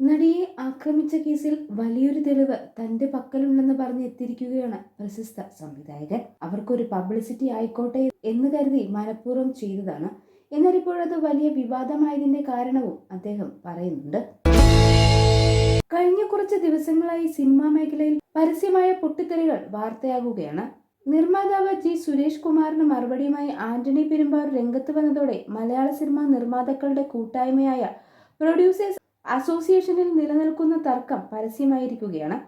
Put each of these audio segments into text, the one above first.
നടിയെ ആക്രമിച്ച കേസിൽ വലിയൊരു തെളിവ് തന്റെ പക്കലുണ്ടെന്ന് പറഞ്ഞ് എത്തിയിരിക്കുകയാണ് പ്രശസ്ത സംവിധായകൻ. അവർക്കൊരു പബ്ലിസിറ്റി ആയിക്കോട്ടെ എന്ന് കരുതി മനഃപൂർവം ചെയ്തതാണ്. എന്നാൽ ഇപ്പോഴത് വലിയ വിവാദമായതിന്റെ കാരണവും അദ്ദേഹം പറയുന്നുണ്ട്. കഴിഞ്ഞ കുറച്ച് ദിവസങ്ങളായി സിനിമാ മേഖലയിൽ പരസ്യമായ പൊട്ടിത്തെറികൾ വാർത്തയാകുകയാണ്. നിർമ്മാതാവ് ജി സുരേഷ് കുമാറിന് മറുപടിയുമായി ആന്റണി പെരുമ്പാവൂർ രംഗത്ത് വന്നതോടെ മലയാള സിനിമാ നിർമ്മാതാക്കളുടെ കൂട്ടായ്മയായ പ്രൊഡ്യൂസേഴ്സ് അസോസിയേഷനിൽ നിലനിൽക്കുന്ന തർക്കം പരസ്യമായിരിക്കുകയാണ്.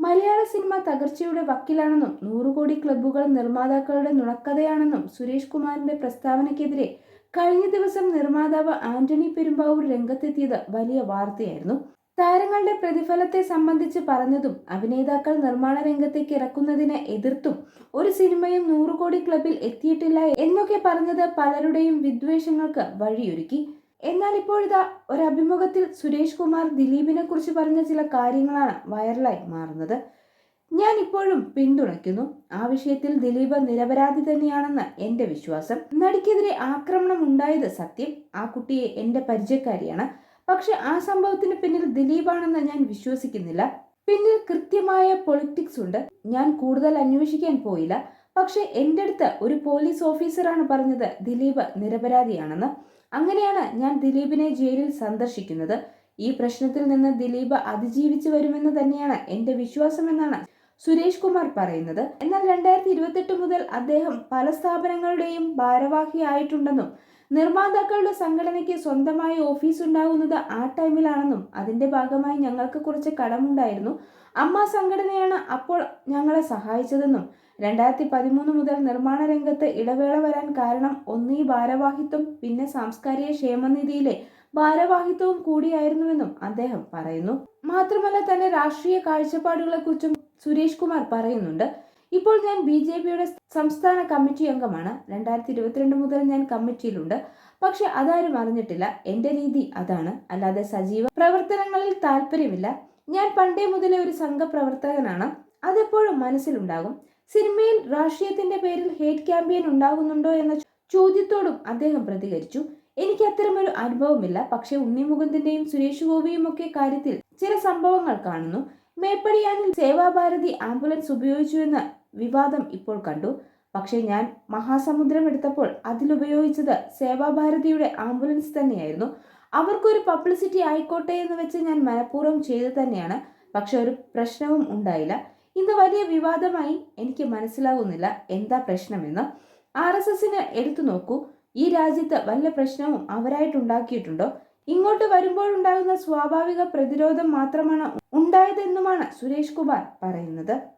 മലയാള സിനിമ തകർച്ചയുടെ വക്കിലാണെന്നും നൂറുകോടി ക്ലബ്ബുകൾ നിർമ്മാതാക്കളുടെ നുണക്കഥയാണെന്നും സുരേഷ് കുമാറിന്റെ പ്രസ്താവനയ്ക്കെതിരെ കഴിഞ്ഞ ദിവസം നിർമ്മാതാവ് ആന്റണി പെരുമ്പാവൂർ രംഗത്തെത്തിയത് വലിയ വാർത്തയായിരുന്നു. താരങ്ങളുടെ പ്രതിഫലത്തെ സംബന്ധിച്ച് പറഞ്ഞതും അഭിനേതാക്കൾ നിർമ്മാണ രംഗത്തേക്ക് ഇറക്കുന്നതിനെ എതിർത്തും ഒരു സിനിമയും നൂറുകോടി ക്ലബിൽ എത്തിയിട്ടില്ല എന്നൊക്കെ പറഞ്ഞത് പലരുടെയും വിദ്വേഷങ്ങൾക്ക് വഴിയൊരുക്കി. എന്നാൽ ഇപ്പോഴിതാ ഒരു അഭിമുഖത്തിൽ സുരേഷ് കുമാർ ദിലീപിനെ കുറിച്ച് പറഞ്ഞ ചില കാര്യങ്ങളാണ് വൈറലായി മാറുന്നത്. ഞാൻ ഇപ്പോഴും പിന്തുണയ്ക്കുന്നു. ആ വിഷയത്തിൽ ദിലീപ് നിരപരാധി തന്നെയാണെന്ന് എന്റെ വിശ്വാസം. നടിക്കെതിരെ ആക്രമണം ഉണ്ടായത് സത്യം. ആ കുട്ടിയെ എന്റെ പരിചയക്കാരിയാണ്. പക്ഷെ ആ സംഭവത്തിന് പിന്നിൽ ദിലീപാണെന്ന് ഞാൻ വിശ്വസിക്കുന്നില്ല. പിന്നിൽ കൃത്യമായ പൊളിറ്റിക്സ് ഉണ്ട്. ഞാൻ കൂടുതൽ അന്വേഷിക്കാൻ പോയില്ല. പക്ഷെ എന്റെ അടുത്ത് ഒരു പോലീസ് ഓഫീസറാണ് പറഞ്ഞത് ദിലീപ് നിരപരാധിയാണെന്ന്. അങ്ങനെയാണ് ഞാൻ ദിലീപിനെ ജയിലിൽ സന്ദർശിക്കുന്നത്. ഈ പ്രശ്നത്തിൽ നിന്ന് ദിലീപ് അതിജീവിച്ചു വരുമെന്ന് തന്നെയാണ് എന്റെ വിശ്വാസമെന്നാണ് സുരേഷ് കുമാർ പറയുന്നത് എന്നാൽ രണ്ടായിരത്തി ഇരുപത്തെട്ട് മുതൽ അദ്ദേഹം പല സ്ഥാപനങ്ങളുടെയും ഭാരവാഹിയായിട്ടുണ്ടെന്നും നിർമ്മാതാക്കളുടെ സംഘടനയ്ക്ക് സ്വന്തമായ ഓഫീസ് ഉണ്ടാകുന്നത് ആ ടൈമിലാണെന്നും അതിന്റെ ഭാഗമായി ഞങ്ങൾക്ക് കുറച്ച് കടമുണ്ടായിരുന്നു. അമ്മ സംഘടനയാണ് അപ്പോൾ ഞങ്ങളെ സഹായിച്ചതെന്നും രണ്ടായിരത്തി പതിമൂന്ന് മുതൽ നിർമ്മാണ രംഗത്ത് ഇടവേള വരാൻ കാരണം ഒന്നീ ഭാരവാഹിത്വം പിന്നെ സാംസ്കാരിക ക്ഷേമനിധിയിലെ ഭാരവാഹിത്വവും കൂടിയായിരുന്നുവെന്നും അദ്ദേഹം പറയുന്നു. മാത്രമല്ല തന്റെ രാഷ്ട്രീയ കാഴ്ചപ്പാടുകളെക്കുറിച്ചും സുരേഷ് കുമാർ പറയുന്നുണ്ട് ഇപ്പോൾ ഞാൻ ബി ജെ പിയുടെ സംസ്ഥാന കമ്മിറ്റി അംഗമാണ്. രണ്ടായിരത്തി ഇരുപത്തിരണ്ട് മുതൽ ഞാൻ കമ്മിറ്റിയിലുണ്ട്. പക്ഷെ അതാരും അറിഞ്ഞിട്ടില്ല. എന്റെ രീതി അതാണ്. അല്ലാതെ സജീവ പ്രവർത്തനങ്ങളിൽ താല്പര്യമില്ല ഞാൻ പണ്ടേ മുതലേ ഒരു സംഘപ്രവർത്തകനാണ്. അതെപ്പോഴും മനസ്സിലുണ്ടാകും. സിനിമയിൽ രാഷ്ട്രീയത്തിന്റെ പേരിൽ ഹേറ്റ് ക്യാമ്പയിൻ ഉണ്ടാകുന്നുണ്ടോ എന്ന ചോദ്യത്തോടും അദ്ദേഹം പ്രതികരിച്ചു. എനിക്ക് അത്തരമൊരു അനുഭവമില്ല. പക്ഷേ ഉണ്ണി മുകുന്ദന്റെയും സുരേഷ് ഗോപിയും ഒക്കെ കാര്യത്തിൽ ചില സംഭവങ്ങൾ കാണുന്നു. മേപ്പടിയാനിൽ സേവാഭാരതി ആംബുലൻസ് ഉപയോഗിച്ചു ഉപയോഗിച്ചുവെന്ന് വിവാദം ഇപ്പോൾ കണ്ടു. പക്ഷേ ഞാൻ മഹാസമുദ്രം എടുത്തപ്പോൾ അതിലുപയോഗിച്ചത് സേവാഭാരതിയുടെ ആംബുലൻസ് തന്നെയായിരുന്നു. അവർക്കൊരു പബ്ലിസിറ്റി ആയിക്കോട്ടെ എന്ന് വെച്ച് ഞാൻ മനഃപൂർവം ചെയ്തു തന്നെയാണ്. പക്ഷെ ഒരു പ്രശ്നവും ഉണ്ടായില്ല. ഇന്ന് വലിയ വിവാദമായി എനിക്ക് മനസ്സിലാകുന്നില്ല എന്താ പ്രശ്നമെന്ന്. ആർ എസ് എസിന് എടുത്തു നോക്കൂ. ഈ രാജ്യത്ത് വല്ല പ്രശ്നവും അവരായിട്ടുണ്ടാക്കിയിട്ടുണ്ടോ? ഇങ്ങോട്ട് വരുമ്പോഴുണ്ടാകുന്ന സ്വാഭാവിക പ്രതിരോധം മാത്രമാണ് ഉണ്ടായതെന്നുമാണ് സുരേഷ് കുമാർ പറയുന്നത്.